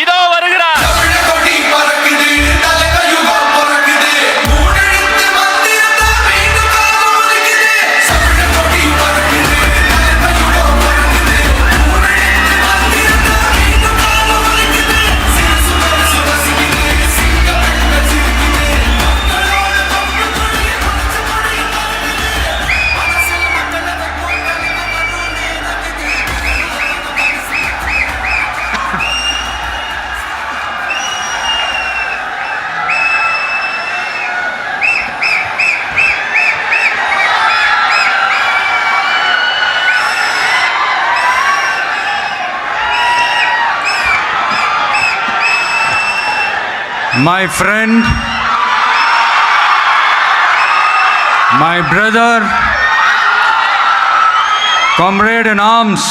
இதோ வருகிறார். My friend, my brother, comrade in arms,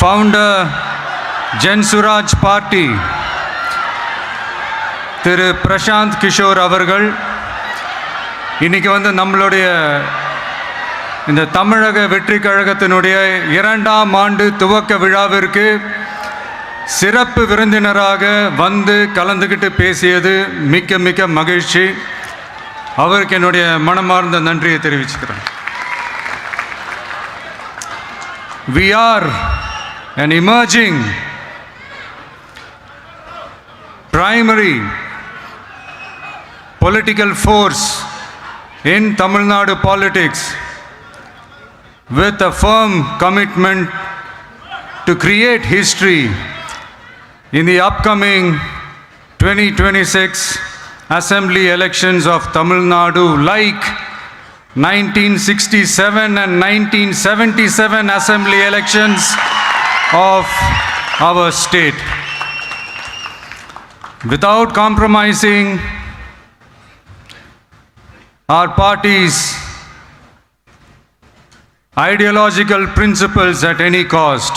founder, Jan Suraj Party, திரு பிரசாந்த் கிஷோர் அவர்கள் இன்றைக்கி வந்து நம்மளுடைய இந்த தமிழக வெற்றி கழகத்தினுடைய இரண்டாம் ஆண்டு துவக்க விழாவிற்கு சிறப்பு விருந்தினராக வந்து கலந்துக்கிட்டு பேசியது மிக்க மிக்க மகிழ்ச்சி அவருக்கு என்னுடைய மனமார்ந்த நன்றியை தெரிவிச்சுக்கிறேன் we are an emerging primary political force in Tamil Nadu politics with a firm commitment to create history in the upcoming 2026 assembly elections of Tamil Nadu like 1967 and 1977 assembly elections of our state without compromising our party's ideological principles at any cost.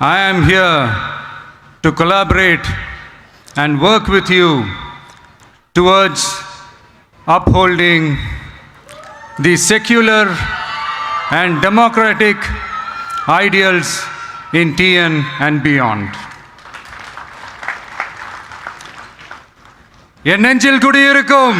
I am here to collaborate and work with you towards upholding the secular and democratic ideals in TN and beyond. என் நெஞ்சில் குடியிருக்கும்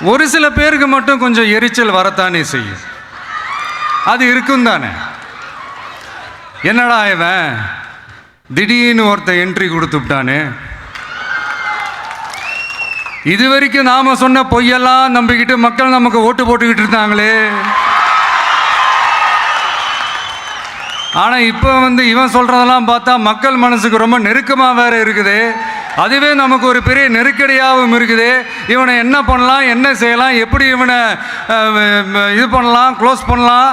ஒரு சில பேருக்கு மட்டும் கொஞ்சம் எரிச்சல் வரத்தானே செய்யும். அது இருக்கும் தானே. என்னடா இவன்? திடீர்னு ஒருத்தன் என்ட்ரி கொடுத்துட்டானே இது வரைக்கும் நாம சொன்ன பொய்யெல்லாம் நம்பிக்கிட்டு மக்கள் நமக்கு ஓட்டு போட்டுக்கிட்டு இருந்தாங்களே. ஆனால் இப்போ வந்து இவன் சொல்கிறதெல்லாம் பார்த்தா மக்கள் மனசுக்கு ரொம்ப நெருக்கமாக வேறு இருக்குது. அதுவே நமக்கு ஒரு பெரிய நெருக்கடியாகவும் இருக்குது. இவனை என்ன பண்ணலாம் என்ன செய்யலாம் எப்படி இவனை இது பண்ணலாம் க்ளோஸ் பண்ணலாம்?